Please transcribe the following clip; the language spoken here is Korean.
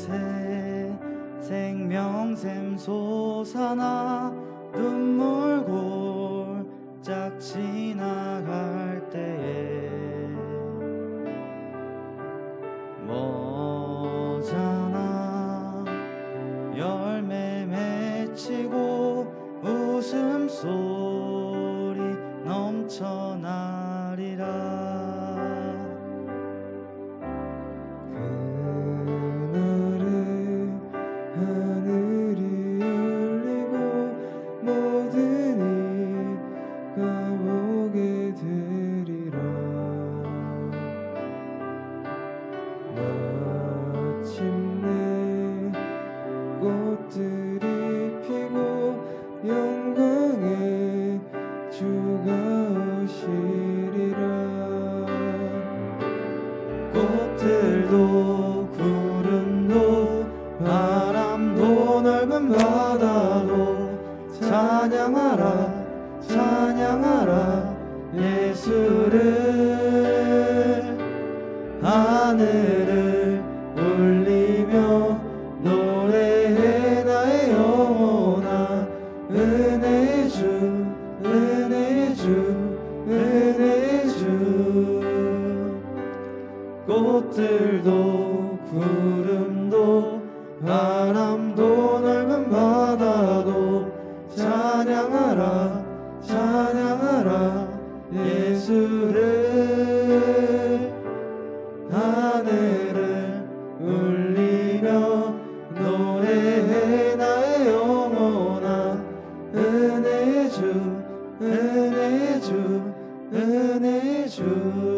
곳에 생명샘 솟아나 눈물 골짝 지나갈 때에 머잖아 열매 맺히고 웃음소리 넘쳐나리라 꽃들이 피고 영광의 주가 오시리라. 꽃들도 구름도 바람도 넓은 바다도 찬양하라 찬양하라 하늘을 울리며 노래해 나의 영혼아 은혜의 주 은혜의 주 은혜의 주. 꽃들도 구름도 바람도 넓은 바다도 찬양하라 찬양하라. 예 하늘을 울리며 노래해 나의 영혼아 은혜의 주 은혜의 주 은혜의 주